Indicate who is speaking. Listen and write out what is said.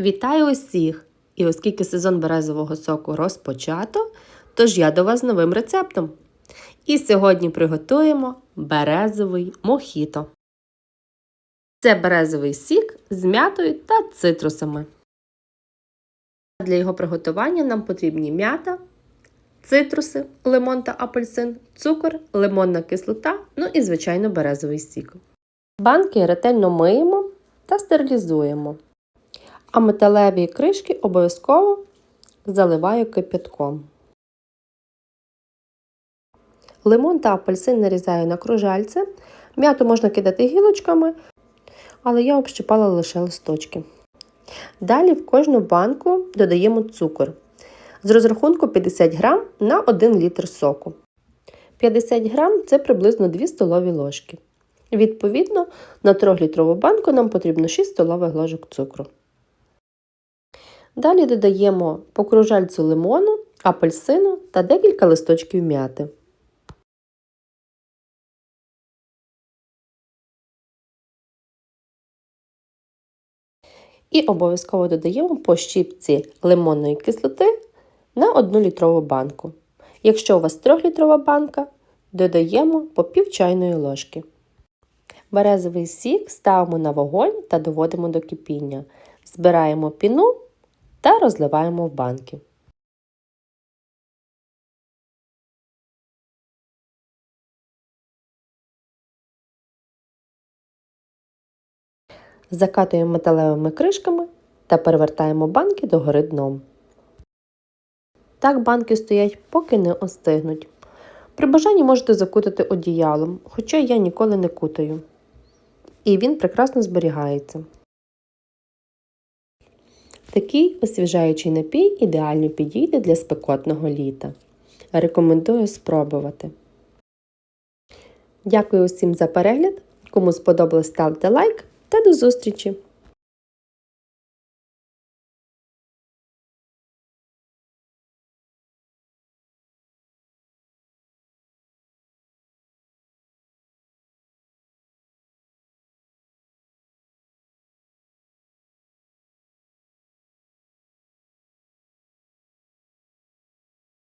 Speaker 1: Вітаю усіх! І оскільки сезон березового соку розпочато, тож я до вас з новим рецептом. І сьогодні приготуємо березовий мохіто. Це березовий сік з м'ятою та цитрусами. Для його приготування нам потрібні м'ята, цитруси, лимон та апельсин, цукор, лимонна кислота, ну і, звичайно, березовий сік. Банки ретельно миємо та стерилізуємо. А металеві кришки обов'язково заливаю кипятком. Лимон та апельсин нарізаю на кружальце. М'яту можна кидати гілочками, але я общипала лише листочки. Далі в кожну банку додаємо цукор з розрахунку 50 грам на 1 літр соку. 50 грам це приблизно 2 столові ложки. Відповідно, на 3-літрову банку нам потрібно 6 столових ложок цукру. Далі додаємо по кружальцю лимону, апельсину та декілька листочків м'яти. І обов'язково додаємо по щіпці лимонної кислоти на 1 літрову банку. Якщо у вас 3-літрова банка, додаємо по пів чайної ложки. Березовий сік ставимо на вогонь та доводимо до кипіння. Збираємо піну та розливаємо в банки. Закатуємо металевими кришками та перевертаємо банки догори дном. Так банки стоять, поки не остигнуть. При бажанні можете закутати одіялом, хоча я ніколи не кутаю. І він прекрасно зберігається. Такий освіжаючий напій ідеально підійде для спекотного літа. Рекомендую спробувати. Дякую усім за перегляд. Кому сподобалось, ставте лайк та до зустрічі!